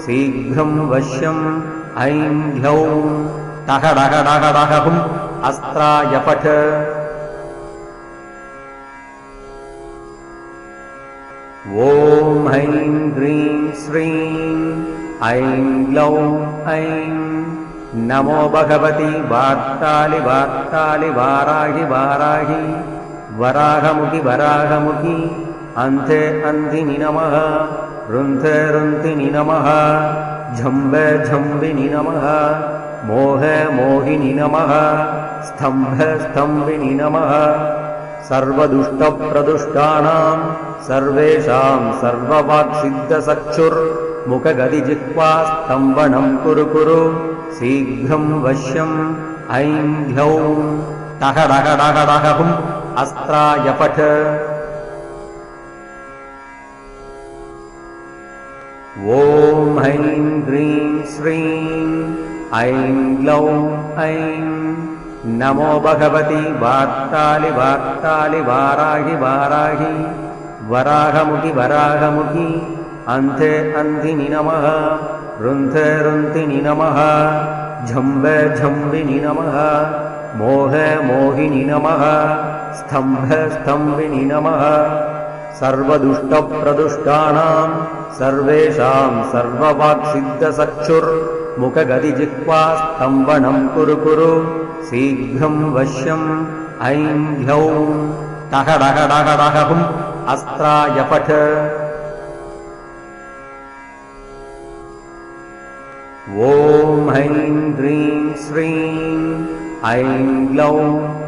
शीघ्रं वश्यम् ऐं ह्यौं टहडहडहडहुम् अस्त्राय पठ। ॐ ऐं ह्रीं श्रीं ऐं ग्लौं ऐं नमो भगवति वार्तालि वार्तालि वाराहि वाराहि। वराहमुखि वराहमुखि अन्धे अन्धिनि नमः रुन्धे रुन्धिनि नमः। झम्बे झम्बिनि नमः। मोहे मोहिनि नमः। स्तम्भे स्तम्भिनि नमः। सर्वदुष्टप्रदुष्टानां सर्वेषां सर्ववाक्सिद्धचक्षुर्मुखगदिजिह्वा स्तम्भनं कुरु कुरु। शीघ्रं वश्यम् ऐं ह्यौं टहडहडहडहुम् अस्त्राय ॐ ऐं ह्रीं श्रीं ऐं ग्लौं ऐं नमो भगवति वार्तालि वार्तालि वाराहि वाराहि वराहमुखि वराहमुखि अन्धे अन्धिनि नमः रुन्धे रुन्धिनि नमः झम्बे झम्बिनि नमः मोहे मोहिनि नमः स्तम्भे स्तम्भिनि नमः सर्वदुष्टप्रदुष्टानां सर्वेषां सर्ववाक्सिद्धचक्षुर्मुखगदिजिह्वा स्तम्भनं कुरु कुरु शीघ्रं वश्यम् ऐं ह्यौं टहडहडहडहुम् अस्त्राय पठ ॐ ऐं ह्रीं श्रीं ऐं ग्लौं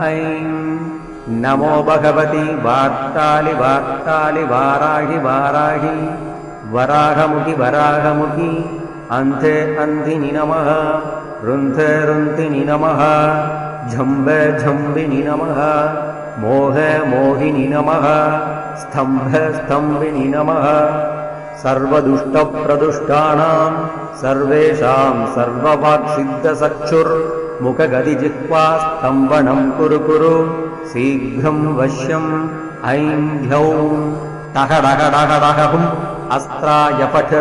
ऐं नमो भगवति वार्तालि वार्तालि वाराहि वाराहि। वराहमुखि वराहमुखि। अन्धे अन्धिनि नमः। रुन्धे रुन्धिनि नमः। झम्बे झम्बिनि नमः। मोहे मोहिनि नमः। स्तम्भे स्तम्भिनि नमः। सर्वदुष्टप्रदुष्टानां सर्वेषां सर्ववाक्सिद्धचक्षुर्मुखगदिजिह्वा स्तम्भनं कुरु कुरु। शीघ्रं वश्यम् ऐं ह्यौं टहडहडहडहुम् अस्त्राय पठ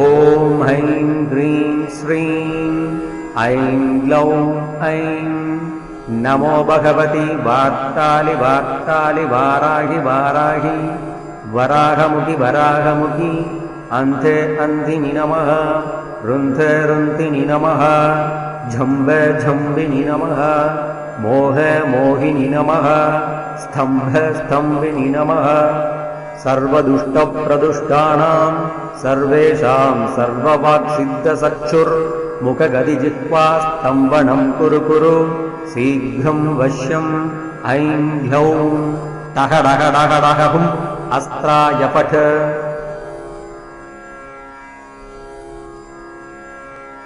ॐ ऐं ह्रीं श्रीं ऐं ग्लौं ऐं नमो भगवति वार्तालि वार्तालि वाराहि वाराहि। वराहमुखि वराहमुखि अन्धे अन्धिनि नमः। रुन्धे रुन्धिनि नमः। झम्बे झम्बिनि नमः। मोहे मोहिनि नमः। स्तम्भे स्तम्भिनि नमः। सर्वदुष्टप्रदुष्टानां सर्वेषां सर्ववाक्सिद्धचक्षुर्मुखगदिजिह्वा स्तम्भनं कुरु कुरु। शीघ्रं वश्यम् ऐं ह्यौं टहडहडहडहुम् अस्त्राय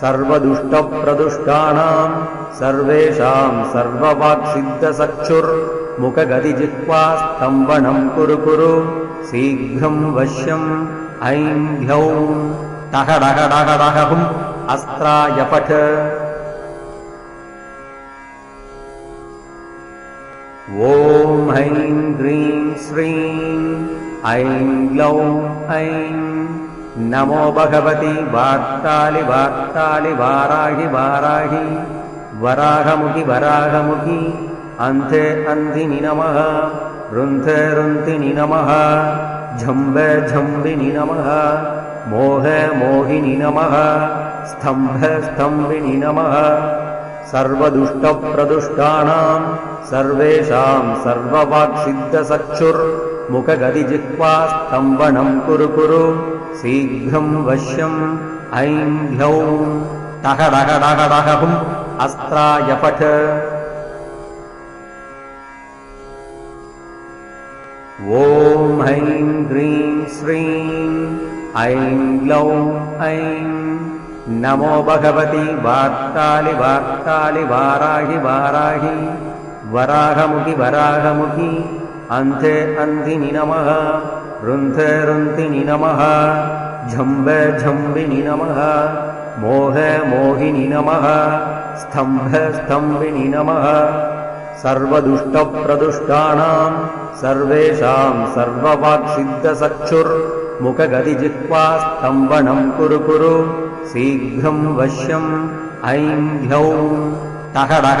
सर्वदुष्टप्रदुष्टानां सर्वेषां सर्ववाक्सिद्धचक्षुर्मुखगदिजिह्वा स्तम्भनं कुरु कुरु शीघ्रं वश्यम् ऐं ह्यौं। श्रीं ऐं ग्लौं ऐं नमो भगवति वार्तालि वार्तालि वाराहि वाराहि। वराहमुखि वराहमुखि। अन्ते अन्धिनि नमः। रुन्धे रुन्तिनि नमः। झम्बे झम्बिनि नमः। मोहे मोहिनि नमः। स्तम्भे स्तम्भिनि नमः। सर्वदुष्टप्रदुष्टानां सर्वेषां सर्ववाक्सिद्धसक्षुर्मुखगदिजिह्वा स्तम्भनं कुरु कुरु शीघ्रं वश्यम् ऐं ह्यौं टह डह डह डहुम् अस्त्राय पठ ॐ ऐं ह्रीं श्रीं ऐं ग्लौं ऐं नमो भगवति वार्तालि वार्तालि वाराहि वाराहि। वराहमुखि वराहमुखि अन्ते अन्धिनि नमः रुन्धे रुन्तिनि नमः झम्बे झम्बिनि नमः मोहे मोहिनि नमः स्तम्भे स्तम्भिनि नमः। सर्वदुष्टप्रदुष्टानां सर्वेषां सर्ववाक्सिद्धसक्षुर्मुखगदिजिह्वा स्तम्भनं कुरु कुरु शीघ्रं वश्यम् ऐं ह्यौं टह डह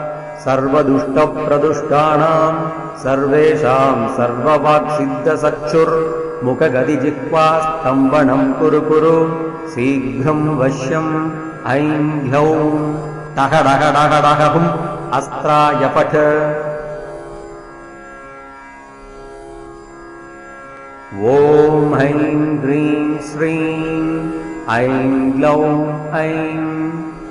सर्वदुष्टप्रदुष्टानां सर्वेषां सर्ववाक्सिद्धसक्षुर्मुखगदिजिह्वा स्तम्भनं कुरु कुरु शीघ्रं वश्यम् ऐं ह्यौं टह डह डह डहुम् अस्त्राय पठ ॐ ऐं ह्रीं श्रीं ऐं ग्लौं ऐं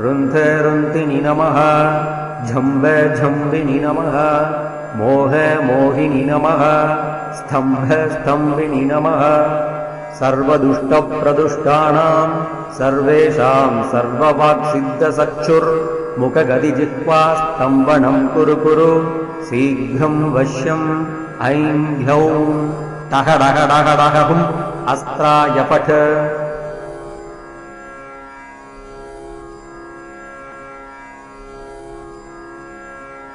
रुन्धे रुन्तिनि नमः। झम्बे झम्बिनि नमः। मोहे मोहिनि नमः। स्तम्भे स्तम्भिनि नमः। सर्वदुष्टप्रदुष्टानां सर्वेषां सर्ववाक्सिद्धसक्षुर्मुखगदिजिह्वा स्तम्भनं कुरु कुरु। शीघ्रं वश्यम् ऐं ह्यौं टह डह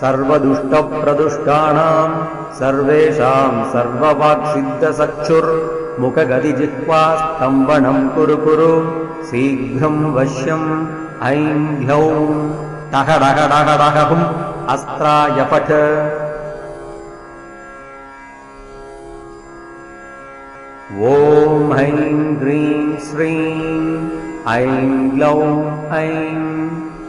सर्वदुष्टप्रदुष्टानां सर्वेषां सर्ववाक्सिद्धसक्षुर्मुखगदिजिह्वा स्तम्भनं कुरु कुरु शीघ्रं वश्यम् ऐं ह्यौं टह डह डह डहुम् अस्त्राय पठ ॐ ऐं ह्रीं श्रीं ऐं ग्लौं ऐं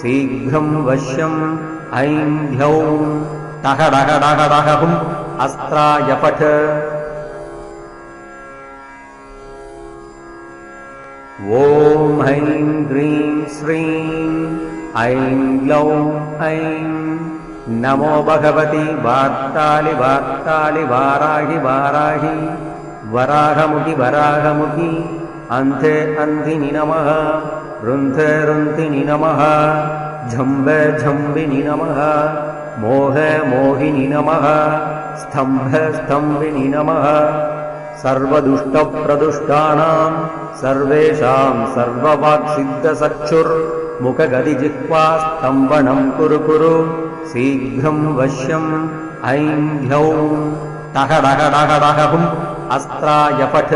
शीघ्रम् वश्यम् ऐं ॐ ऐं ग्रीं श्रीं ऐं ग्लौं ऐं नमो भगवति वार्तालि वार्तालि वाराहि वाराहि। वराहमुखि वराहमुखि अन्ते अन्धिनि नमः रुन्धे रुन्धिनि नमः। झम्ब झम्बिनि नमः। मोह मोहिनि नमः। स्तम्भ स्तम्भिनि नमः। सर्वदुष्टप्रदुष्टानाम् सर्वेषाम् सर्ववाक्सिद्धचक्षुर्मुखगतिजिह्वास्तम्भनम् कुरु कुरु। शीघ्रम् वश्यम् ऐं ह्यौं टह डह डह डह हुम् अस्त्राय पठ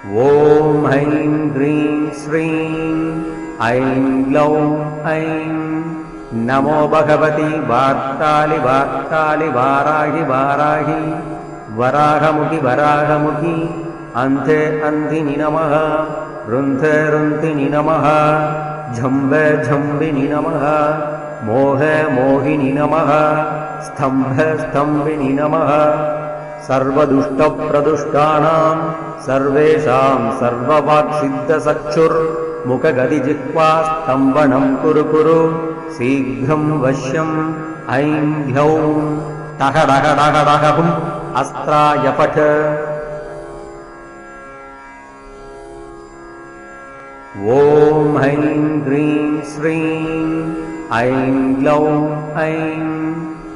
ॐ ऐं ग्रीं श्रीं ऐं ग्लौं ऐं नमो भगवति वार्तालि वार्तालि वाराहि वाराहि वराहमुखि वराहमुखि अन्ते अन्धिनि नमः रुन्धे रुन्धिनि नमः झम्ब झम्बिनि नमः मोह मोहिनि नमः स्तम्भ स्तम्भिनि नमः सर्वदुष्टप्रदुष्टानाम् सर्वेषाम् सर्ववाक्सिद्धचक्षुर्मुखगतिजिह्वास्तम्भनम् कुरु कुरु शीघ्रम् वश्यम् ऐं ह्यौं टह डह डह डह हुम् अस्त्राय पठ ॐ ऐं ग्रीं श्रीं ऐं ग्लौं ऐं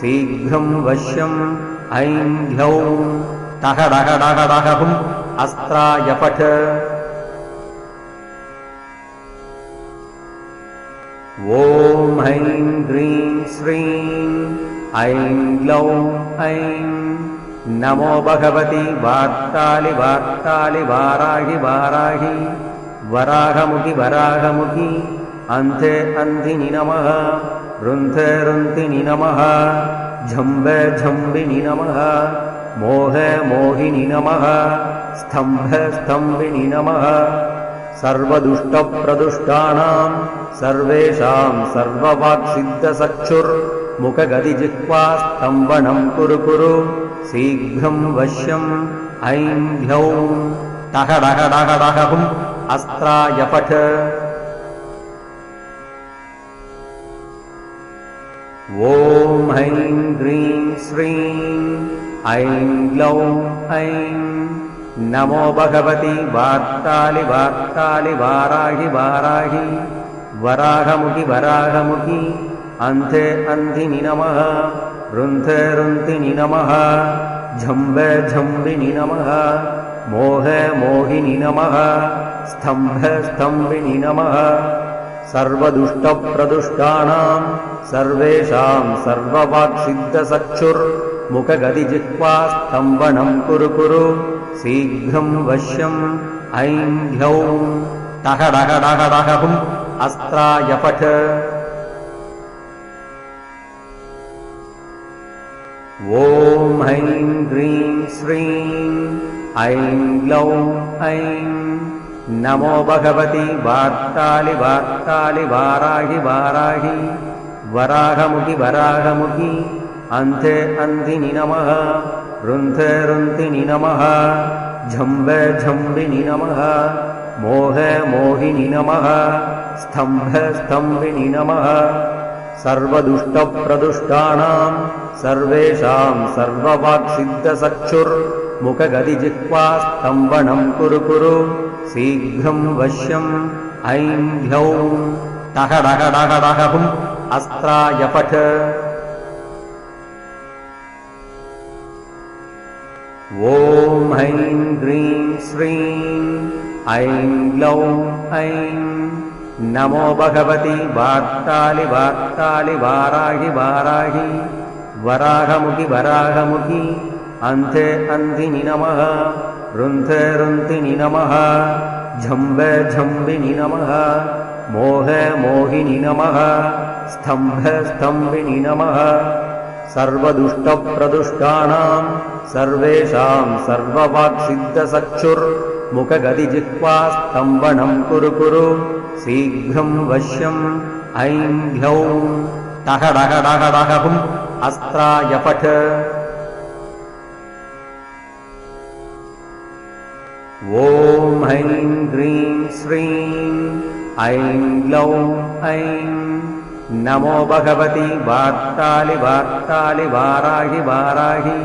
शीघ्रम् वश्यम् ऐं ह्यौं टह डह डह डह हुम् अस्त्राय पठ ॐ ऐं ग्रीं श्रीं ऐं ग्लौं ऐं नमो भगवति वार्तालि वार्तालि वाराहि वाराहि। वराहमुखि वराहमुखि अन्धे अन्धिनि नमः रुन्धे रुन्धिनि नमः। झम्ब झम्बिनि नमः। मोह मोहिनि नमः। स्तम्भ स्तम्भिनि नमः। सर्वदुष्टप्रदुष्टानाम् सर्वेषाम् सर्ववाक्सिद्धचक्षुर्मुखगतिजिह्वास्तम्भनम् कुरु कुरु। शीघ्रम् वश्यम् ऐं ह्यौं टह डह ॐ ऐं श्रीं ऐं ग्लौं ऐं नमो भगवति वार्तालि वार्तालि वाराहि वाराहि वराहमुखि वराहमुखि अन्धे अन्धिनि नमः रुन्धे रुन्धिनि नमः झम्ब झम्बिनि नमः मोह मोहिनि नमः स्तम्भ स्तम्भिनि नमः सर्वदुष्टप्रदुष्टानाम् सर्वेषाम् सर्ववाक्सिद्धचक्षुर्मुखगतिजिह्वास्तम्भनम् कुरु कुरु शीघ्रम् वश्यम् ऐं ह्यौं टह डह डह डह हुम् अस्त्राय पठ ॐ ऐं ग्रीं श्रीं ऐं ग्लौं ऐं नमो भगवति वार्तालि वार्तालि वाराहि वाराहि। वराहमुखि वराहमुखि। अन्धे अन्धिनि नमः। रुन्धे रुन्धिनि नमः। झम्ब झम्बिनि नमः। मोह मोहिनि नमः। स्तम्भ स्तम्भिनि नमः। सर्वदुष्टप्रदुष्टानाम् सर्वेषाम् सर्ववाक्सिद्धचक्षुर्मुखगतिजिह्वास्तम्भनम् कुरु कुरु। शीघ्रम् वश्यम् ऐं ह्यौं टह डह डह डह हुम् अस्त्राय पठ। ॐ ऐं ह्रीं श्रीं ऐं ग्लौं ऐं नमो भगवति वार्तालि वार्तालि वाराहि वाराहि। वराहमुखि वराहमुखि अन्ते अन्धिनि नमः। रुन्थे रुन्तिनि नमः। झम्ब झम्बिनि नमः। मोह मोहिनि नमः। स्तम्भ स्तम्भिनि नमः। सर्वदुष्टप्रदुष्टानां सर्वेषां सर्ववाक्सिद्धसक्षुर्मुखगतिजिह्वा स्तम्भनं कुरु कुरु। शीघ्रं वश्यम् ऐं ह्लौं टहडहडहडहुम् अस्त्राय पठ ॐ ऐं ह्रीं श्रीं ऐं ग्लौं ऐं नमो भगवति वार्तालि वार्तालि वाराहि वाराहि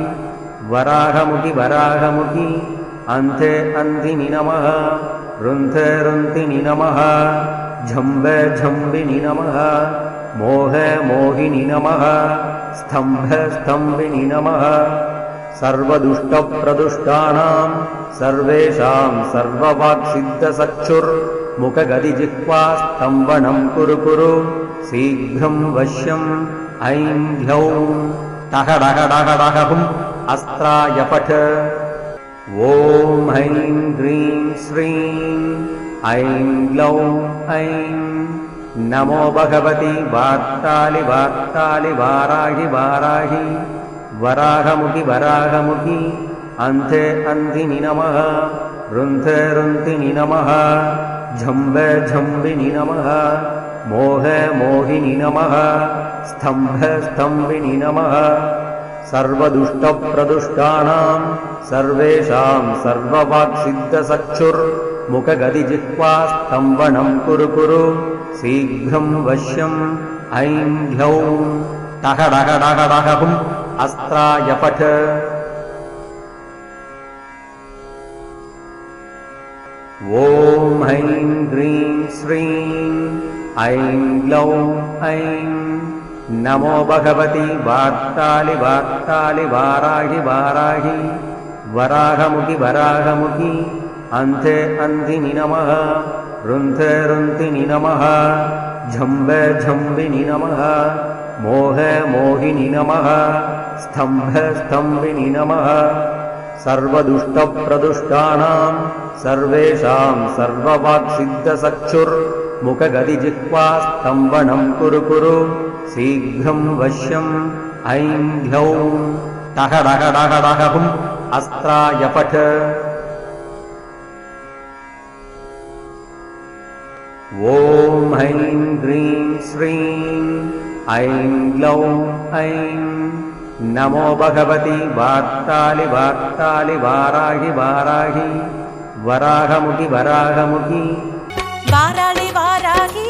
वराहमुखि वराहमुखि अन्ते अन्धिनि नमः रुन्थे रुन्तिनि नमः झम्ब झम्बिनि नमः मोह मोहिनि नमः स्तम्भ स्तम्भिनि नमः सर्वदुष्टप्रदुष्टानां सर्वेषां सर्ववाक्सिद्धसक्षुर्मुखगतिजिह्वा स्तम्भनं कुरु कुरु शीघ्रं वश्यम् ऐं ह्लौं टहडहडहडहुम् ऐं ग्लौं ऐं नमो भगवति वार्तालि वार्तालि वाराहि वाराहि वराहमुखि वराहमुखि अन्ते अन्धिनि नमः रुन्थे रुन्तिनि नमः झम्ब झम्बिनि नमः मोह मोहिनि नमः स्तम्भ स्तम्भिनि नमः। सर्वदुष्टप्रदुष्टानां सर्वेषां सर्ववाक्सिद्धसक्षुर्मुखगतिजिह्वा स्तम्भनं कुरु कुरु शीघ्रं वश्यम् ऐं ह्लौं टहडहडहडहुम् अस्त्राय पठ ॐ ऐं ह्रीं श्रीं ऐं ग्लौं ऐं नमो भगवति वार्तालि वार्तालि वाराहि वाराहि। वराहमुखि वराहमुखि अन्ते अन्धिनि नमः रुन्थे रुन्तिनि नमः झम्ब झम्बिनि नमः मोह मोहिनि नमः। स्तम्भ स्तम्भिनि नमः। सर्वदुष्टप्रदुष्टानां सर्वेषां सर्ववाक्सिद्धसक्षुर्मुखगतिजिह्वा स्तम्भनं कुरु कुरु। शीघ्रं वश्यम् ऐं ह्लौं टहडहडहडहुम् अस्त्राय पठ। ॐ ऐं ह्रीं श्रीं ऐं लौं ऐं नमो भगवति वार्तालि वार्तालि वाराहि वाराहि वराहमुखि वराहमुखि वाराणि वाराहि